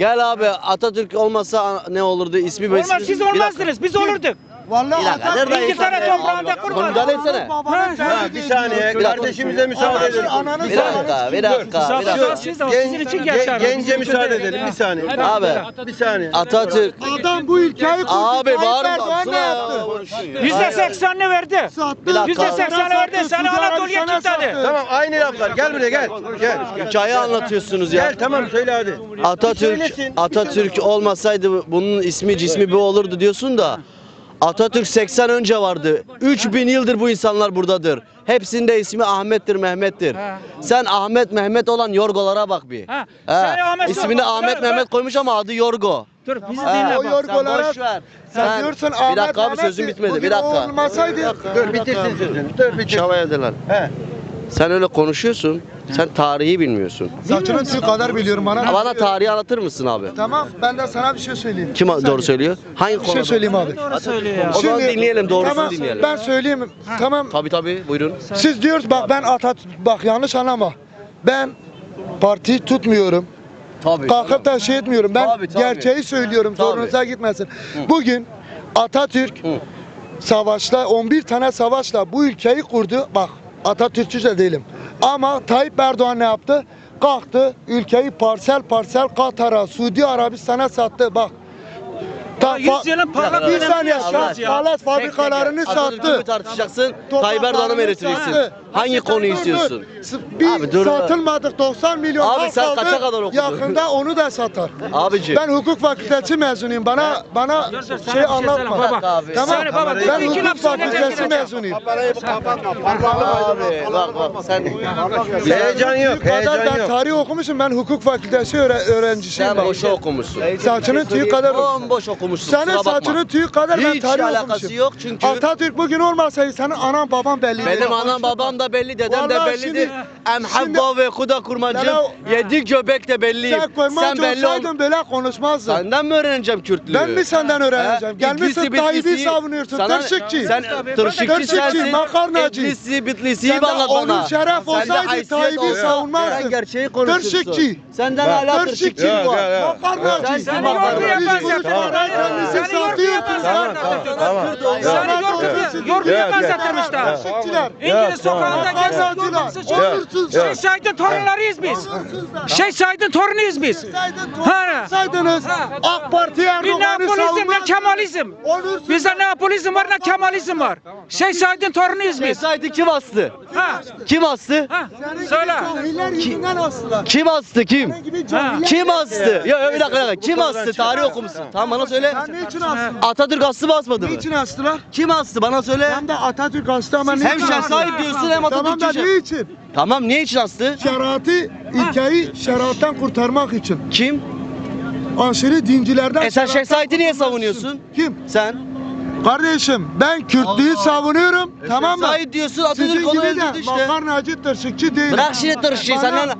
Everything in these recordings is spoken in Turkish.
Gel abi Atatürk olmasa ne olurdu ismi Olmaz siz olmazdınız. Biz olurduk. Vallahi dakika, Atatürk- dur dayı, İngiltere toprağında kurban. Müdahale etsene. Ha, Bir saniye kardeşimize müsaade edelim. Ananı Bir dakika, bir dakika, bir dakika. Sizin için geçer. Gen- Gence müsaade edelim bir saniye. Abi Bir saniye. Atatürk Adam bu ülkeyi kurdu. Abi bağırma. Ne yaptı? Yüzde seksenini verdi. Yüzde sekseni verdi. Suudi Anadolu'ya sattı. Tamam aynı laflar. Gel buraya gel. Gel. hikaye anlatıyorsunuz ya. Gel tamam söyle hadi. Atatürk. Atatürk olmasaydı bunun ismi cismi bu olurdu diyorsun da Atatürk 80 önce vardı. 3000 yıldır bu insanlar buradadır. Hepsinde ismi Ahmet'tir, Mehmet'tir. Ha. Sen Ahmet Mehmet olan Yorgolara bak bir. Ha. He. Sen Ahmet İsmini Yorgo- Ahmet Mehmet koymuş ama adı Yorgo. Dur bizi He. dinle O bak. yorgolara Sen boş ver. sen diyorsun Ahmet bir dakika abi sözüm bitmedi. Bir dakika. o olmasaydı Dur bitirsin sözünü. Dur bitirsin. Şavaya. He. Sen öyle konuşuyorsun. Sen tarihi bilmiyorsun. saçının tüy kadar biliyorum bana. Bana tarihi anlatır mısın abi? Tamam ben de sana bir şey söyleyeyim. Kim doğru söylüyor? Hangi Bir konuda? şey söyleyeyim abi. Doğru söylüyor ya. O zaman dinleyelim, doğrusunu tamam, dinleyelim. Ben söyleyeyim. Tamam. Tabii tabii buyurun. Siz diyoruz bak ben Atatürk bak yanlış anlama. Ben parti tutmuyorum. Tabii. Kalkıp da şey etmiyorum. Ben Tabii, tabii. gerçeği söylüyorum. Tabii. Zorunuza gitmesin. Bugün Atatürk Hı. savaşla 11 tane savaşla bu ülkeyi kurdu. Bak Atatürkçü de değilim. Ama Tayyip Erdoğan ne yaptı? Kalktı ülkeyi parsel parsel Katar'a, Suudi Arabistan'a sattı. Bak. Ta, yüz yılın parlak bir saniye ya. palas fabrikalarını Atatürk'ü sattı. tartışacaksın? Tayyip Erdoğan'ı mı eleştireceksin? Hangi konuyu istiyorsun? Bir Abi dur. satılmadık 90 milyon Abi sen aldı. kaça kadar okudun? Yakında onu da satar. Abici. Ben hukuk fakültesi mezunuyum. Bana bana Dur, dur, sana bir şey şey anlatma. söyleyeyim baba. Abi. Tamam. Söyle baba, dur, Ben iki hukuk laf fakültesi gireceğim. mezunuyum. Abi bak bak sen Heyecan yok. Bu kadar Heyecan ben yok. tarih okumuşum. Ben hukuk fakültesi öğre- öğrencisiyim. sen bak. boşa okumuşsun. Saçının tüyü kadar Bomboş okumuşsun. Senin kusura bakma. saçının tüyü kadar ben Hiç tarih alakası okumuşum. yok çünkü Atatürk bugün olmasaydı senin anan baban belli. benim anam babam da belli, dedem de bellidir. şimdi- Em habba ve kuda kurmancım. Sana- Yedi göbek de belliyim. Sen Sen koymacı belli ol. olsaydın böyle konuşmazdın. Senden mi öğreneceğim Kürtlüğü? Ben mi senden öğreneceğim? Gelmişsin Tayyip'i savunuyorsun. Sana- Tırşıkçı. Sen tırşıkçı Tırşıkçı, sensin. makarnacı. İblisi, Bitlisi'yi anlat bana. onur şeref olsaydı Tayyip'i savunmazdın. Sen gerçeği konuşursun. Tırşıkçı. Senden hala Tırşıkçı. var. Makarnacı. Sen- sen yorgu kendisi Seni yorgu satıyor. yapan Tamam, zaten. tamam, tamam. Seni Ya, yorgu ya. yorgu Ya, yapan ya. zaten işte. Tırşıkçılar. İngiliz sokağında gezen Makarnacılar. yorgun sıçıyor. Onursuz. Şey Said'in torunlarıyız biz. Şey Said'in torunuyuz biz. Ha. Saydınız AK Parti Bir Erdoğan'ı Neapolizm ne savunmaz. Kemalizm. Onursuz. Bizde Neapolizm var ne Kemalizm var. Şey Said'in torunuyuz biz. Mesajdı kim astı? Ha. Kim astı? Ha. Söyle. Cahiller yüzünden astılar. Kim astı kim? Senin gibi cahiller- Kim astı? Ya ya, bir dakika, bir dakika. Kim astı? Tarih okumuşsun. Tamam bana söyle. Sen ne için astın? Atatürk astı mı asmadı mı? Ne için astılar? Kim astı? Bana söyle. Hem de Atatürk astı ama ne Hem için astı? Şehzait diyorsun hem Tamam da Atatürkçü. ne için? Tamam ne için astı? Şeriatı, ülkeyi şeriattan kurtarmak için. Kim? Aşırı dincilerden... E sen şeriattan niye kurtarmak savunuyorsun? için. Kim? Sen? Kardeşim ben Kürtlüğü savunuyorum. tamam mı? Şehzait diyorsun Atatürk Sizin onu gibi öldürdü de işte. makarnacı, tırşıkçı değil. Bırak şimdi tırşıyı sen lan.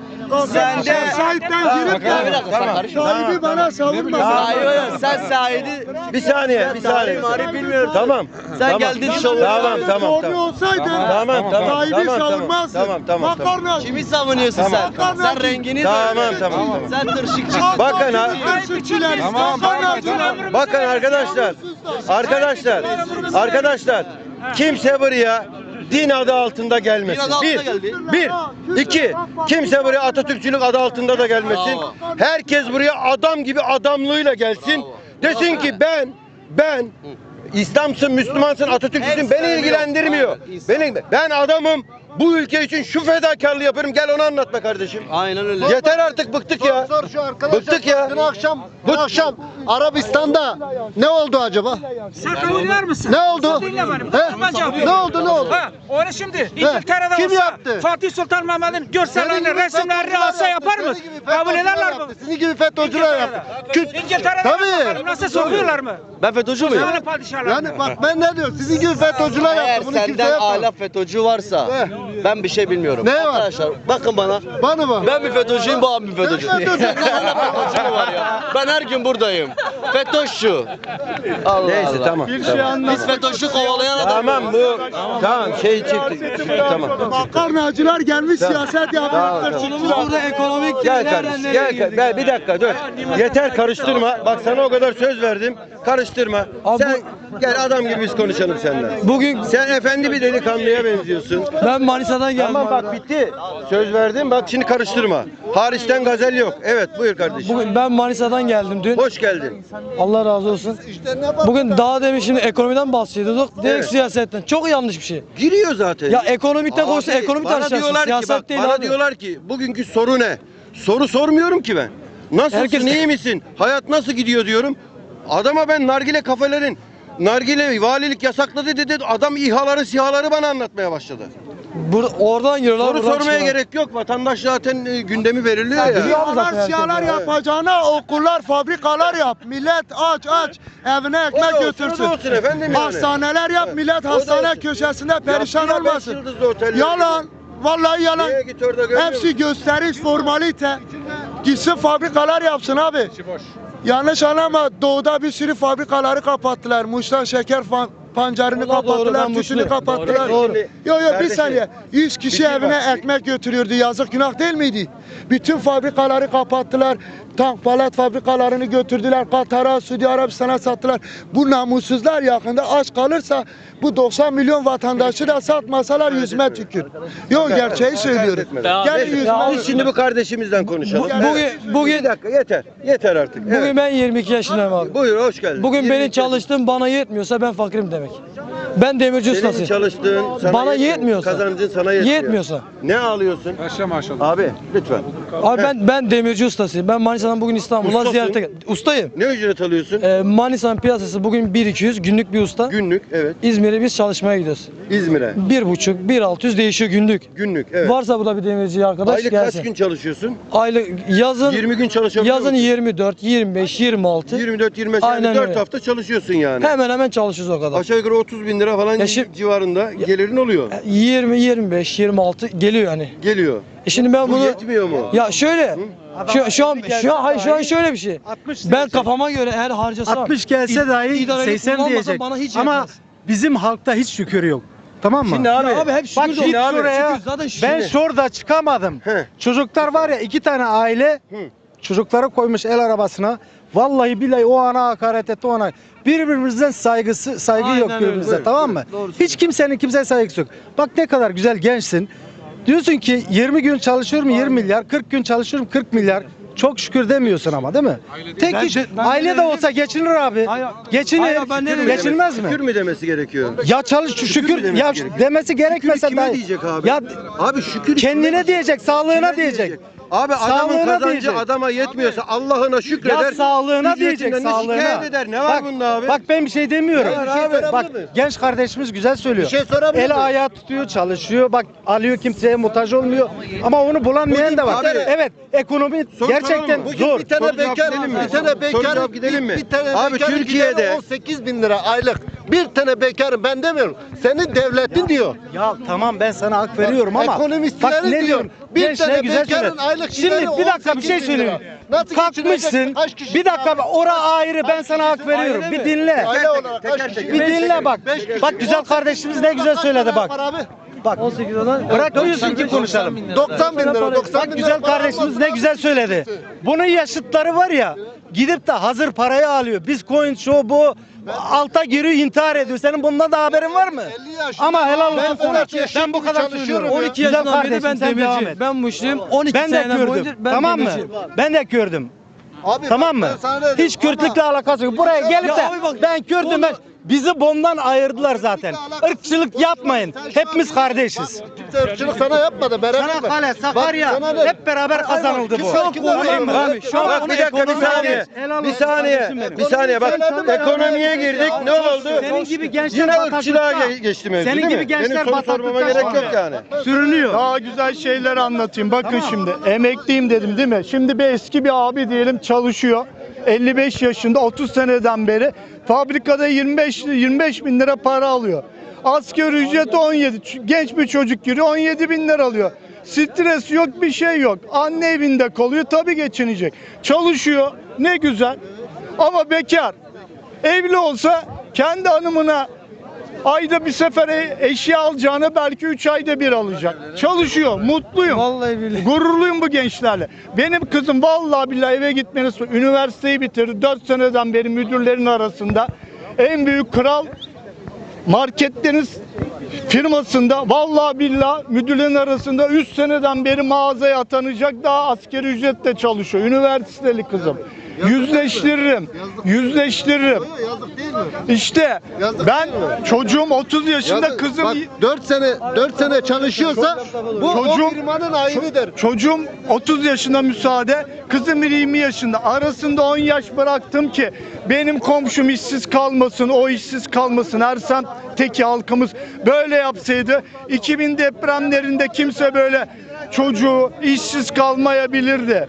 Sen de... Şehzait'ten girip Tamam. karışma. Tayyip'i bana savunma. Hayır sen Said'i... Bir saniye, bir saniye. Tarih bilmiyorum. Tamam. Sen geldin şovu. Tamam, tamam, Doğru tamam. olsaydın Tamam, tamam, Tayyip'i tamam, tamam, tamam. Makarnacı. Kimi savunuyorsun sen? Sen rengini Tamam, tamam, tamam. Sen tırşıkçısın. Bakın ha. Tırşıkçılar. Tamam. Bakın arkadaşlar. Arkadaşlar. Arkadaşlar. Kimse buraya din adı altında gelmesin. Din adı altında Bir, geldi. bir, iki. Kimse buraya Atatürkçülük adı altında da gelmesin. Bravo. Herkes buraya adam gibi adamlığıyla gelsin. Desin ki ben, ben İslamsın, Müslümansın, Atatürkçüsün beni ilgilendirmiyor. Beni, ben adamım. Bu ülke için şu fedakarlığı yaparım. Gel onu anlatma kardeşim. Aynen öyle. Yeter artık bıktık ya. Sor şu arkadaşlar. Bıktık ya. Dün akşam, dün akşam Arabistan'da ne oldu acaba? Sen dinler misin? Ne oldu? Dinle beni. He? Tamam cevap Ne oldu, ne oldu? Ha, onu şimdi İngiltere'de Kim olsa yaptı? Fatih Sultan Mehmet'in görsellerini, resimlerini alsa yapar mı? Kabul ederler mi? Sizin gibi FETÖ'cüler yaptı. Kürt, İngiltere'de Tabii. Nasıl sokuyorlar mı? Ben FETÖ'cü müyüm? Yani padişahlar. yani bak ben ne diyorum? Sizin gibi FETÖ'cüler yaptı. Bunu kimse senden hala FETÖ'cü varsa. Ben bir şey bilmiyorum. Ne var? Arkadaşlar bakın bana. Bana bak. Ben bir FETÖ'cüyüm, bu abi bir FETÖ'cü. Ben FETÖ'cüyüm. FETÖ'cü mü var ya? Ben her gün buradayım. FETÖ'şçü. Allah Neyse Allah. tamam. tamam. Biz FETÖ'şü kovalayan adam. Tamam bu tamam şey çıktı. Tamam. Makarnacılar gelmiş siyaset yapıyor. Burada ekonomik Gel kardeşim gel bir dakika dur. Yeter karıştırma. Bak sana o kadar söz verdim. Karıştırma. Sen gel adam gibi biz konuşalım seninle. Bugün Sen efendi bir delikanlıya benziyorsun. ben Manisa'dan geldim. Tamam bak bitti. Söz verdim bak şimdi karıştırma. Hariçten gazel yok. Evet buyur kardeşim. Bugün ben Manisa'dan geldim dün. Hoş geldin. Allah razı olsun. Bugün daha demin şimdi ekonomiden bahsediyorduk. Direkt Evet. siyasetten. Çok yanlış bir şey. Giriyor zaten. Ya ekonomikten konuşsa Abi, ekonomi bana tartışacaksın. diyorlar ki Siyaset bak, değil bana abi. diyorlar ki bugünkü soru ne? Soru sormuyorum ki ben. Nasılsın, Herkes- iyi misin? Hayat nasıl gidiyor diyorum. Adama ben nargile kafelerin nargile valilik yasakladı dedi. Adam İHA'ları SİHA'ları bana anlatmaya başladı. Bur- oradan giriyorlar. Soru sormaya çıkıyorlar. gerek yok. Vatandaş zaten e, gündemi veriliyor ya. Siyalar siyalar yapacağına okullar, fabrikalar yap. Millet aç aç evine ekmek olsun, götürsün. o da olsun efendim yani. Hastaneler yap, millet O da hastane olsun. köşesinde perişan Yaptılar beş olmasın. yıldızlı oteller. Yalan. Vallahi yalan. Niye git orada görmüyor Hepsi gösteriş, formalite. Gitsin fabrikalar yapsın abi. Yanlış anlama doğuda bir sürü fabrikaları kapattılar. Muş'tan şeker fan, pancarını Vallahi doğru, kapattılar, ben tütünü kapattılar. Doğru, doğru. Yo yo bir saniye. 100 kişi şey evine bak. ekmek götürüyordu. Yazık günah değil miydi? Bütün fabrikaları kapattılar. Tank palet fabrikalarını götürdüler. Katar'a, Suudi Arabistan'a sattılar. Bu namussuzlar yakında aç kalırsa bu 90 milyon vatandaşı da satmasalar yüzme tükür. Yok gerçeği söylüyorum. Gel yüzme Biz şimdi bu kardeşimizden konuşalım. Bu- bugün- bugün- bir dakika yeter. Yeter artık. Bugün Evet. ben 22 yaşındayım abi. Buyur hoş geldin. Bugün 22 benim çalıştığım bana yetmiyorsa ben fakirim demek. Ben demirci Senin ustasıyım. çalıştığın sana Bana yetmiyor, yetmiyorsa. Kazancın sana yetmiyor. Yetmiyorsa. Ne alıyorsun? Abi lütfen. Abi ben ben demirci ustasıyım. Ben Manisa'dan bugün İstanbul'a Ustasın. ziyarete geldim. Ustayım. Ne ücret alıyorsun? Ee, Manisa'nın piyasası bugün 1200 günlük bir usta. Günlük evet. İzmir'e biz çalışmaya gidiyoruz. İzmir'e. 1,5 1,600 değişiyor günlük. Günlük evet. Varsa burada bir demirci arkadaş Aylık gelsin. kaç gün çalışıyorsun? Aylık yazın 20 gün çalışabiliyor yazın musun? 24, 25, 26. 24 25 Aynen yani 4 öyle. hafta çalışıyorsun yani. Hemen hemen çalışıyoruz o kadar. Aşağı yukarı 30 bin lira falan Ya şimdi- civarında gelirin oluyor. 20, 25, 26 geliyor yani. Geliyor. E şimdi ben Bu bunu yetmiyor mu? Ya şöyle şu, şu an şu an hayır şu an şöyle bir şey. 60 Ben kafama göre eğer harcasam 60 gelse dahi idareli 80 kullanmasam diyecek. Bana hiç Ama yetmez. bizim halkta hiç şükür yok. Tamam mı? Şimdi abi, abi hep şükür Bak de git olsun. Abi, şuraya. şükür, zaten şükür. Ben şurada çıkamadım. He. Çocuklar var ya iki tane aile Hı. Çocukları koymuş el arabasına. Vallahi billahi o ana hakaret etti o ana. Birbirimizden saygısı saygı Aynen yok öyle. birbirimize Buyur, tamam mı? buyur. Doğru Hiç kimsenin kimseye saygısı yok. Bak ne kadar güzel gençsin. Diyorsun ki 20 gün çalışıyorum 20 milyar, 40 gün çalışıyorum 40 milyar. Çok şükür demiyorsun ama değil mi? Tek Ben de aile de olsa geçinir abi. Hayır, Geçinir. hayır, ben. Geçinmez mi? Şükür mü demesi gerekiyor? Ya çalış şükür, Şükür mü demesi ya gerekiyor? demesi gerekmese kime diyecek abi? Ya Abi şükür kendine diyecek, sağlığına diyecek. Abi adamın Sağlığına kazancı diyecek. adama yetmiyorsa Allah'ına şükreder. Ya sağlığına ücretinden diyecek, de sağlığına. şikayet eder. Ne var bak, bunda abi? Bak ben bir şey demiyorum. Ya bir şey bak genç kardeşimiz güzel söylüyor. Bir şey sorabilir El ayağı tutuyor, çalışıyor. Bak alıyor kimseye muhtaç olmuyor. Ama onu bulamayan da var. abi- Evet, ekonomi Soru gerçekten? Bugün zor. bir tane bekar, gidelim mi? bir tane bekar, gidelim mi? Bir, bir tane Abi Türkiye'de- gideri 18 bin lira aylık. Bir tane bekarım ben demiyorum. Senin devletin diyor. Ya tamam ben sana hak veriyorum ama Ekonomistleri bak ne diyor. diyorum? Bir Gençler tane güzel bekarın söyledi. aylık Şimdi gideri bir dakika bir 18 şey bin söyleyeyim. lira. Nasıl Kalkmışsın. geçinecek? Bir dakika var? ora ayrı ben sana hak veriyorum. Bir dinle. Aile olarak kaç kişi? Bir dinle bak. Bak güzel kardeşimiz ne güzel söyledi bak. Abi. Bak 18 olan bırakmıyorsun ki konuşalım. 90 bin lira. 90 Bak bin lira güzel para kardeşimiz almaz. ne güzel söyledi. Bunun yaşıtları var ya gidip de hazır parayı alıyor. Biz coin şu bu alta giriyor intihar ediyor. Senin bundan da haberin var mı? 50 yaşında Ama helal ben olsun sana. Ben bu kadar çalışıyorum söylüyorum. ya. 12 Güzel yaşından beri kardeşim, ben sen devam demirciyim. Ben Müslüyüm. 12 Ben de sene gördüm. boyunca ben Tamam mı? demirciyim. Ben de gördüm. Abi Tamam bak mı? Hiç Kürtlükle alakası yok. Buraya gelip Ya de abi bak, ben Kürt'üm ben bizi bomdan ayırdılar zaten. Irkçılık yapmayın. Hepimiz kardeşiz. Kimse ırkçılık sana yapmadı. Beraber? Çanakkale, Sakarya Bak, sana ne- hep beraber kazanıldı bu. Mı? Abi şu an bir dakika bir saniye. Bir saniye. Bir saniye bak. Ekonomiye girdik. Ne oldu? Senin gibi gençler Yine ırkçılığa geçti mevzu Senin gibi gençler bataklıkta gerek yok yani. Sürünüyor. Daha güzel şeyler anlatayım. Bakın şimdi emekliyim dedim değil mi? Şimdi bir eski bir abi diyelim çalışıyor. 55 yaşında 30 seneden beri fabrikada 25 25 bin lira para alıyor. Asgari ücret 17. Ç- Genç bir çocuk giriyor 17 bin lira alıyor. Stres yok bir şey yok. Anne evinde kalıyor tabii geçinecek. Çalışıyor ne güzel. Ama bekar. Evli olsa kendi hanımına ayda bir sefer e- eşya alacağını belki 3 ayda bir alacak. Çalışıyor, mutluyum. Vallahi billahi. Gururluyum bu gençlerle. Benim kızım vallahi billahi eve gitmeni istiyor. Üniversiteyi bitirdi. 4 seneden beri müdürlerin arasında. En büyük kral marketlerin firmasında vallahi billahi müdürlerin arasında 3 seneden beri mağazaya atanacak daha askeri ücretle çalışıyor. Üniversiteli kızım. Yüzleştiririm. Yüzleştiririm. Yazık değil mi? İşte ben çocuğum 30 yaşında Yazık. kızım Bak 4 sene 4 sene çalışıyorsa bu Çocuğum- o firmanın ayıbıdır. Çocuğum 30 yaşında müsaade, kızım 20 yaşında. Arasında 10 yaş bıraktım ki benim komşum işsiz kalmasın, o işsiz kalmasın. Her semtteki halkımız böyle yapsaydı 2000 depremlerinde kimse böyle çocuğu işsiz kalmayabilirdi.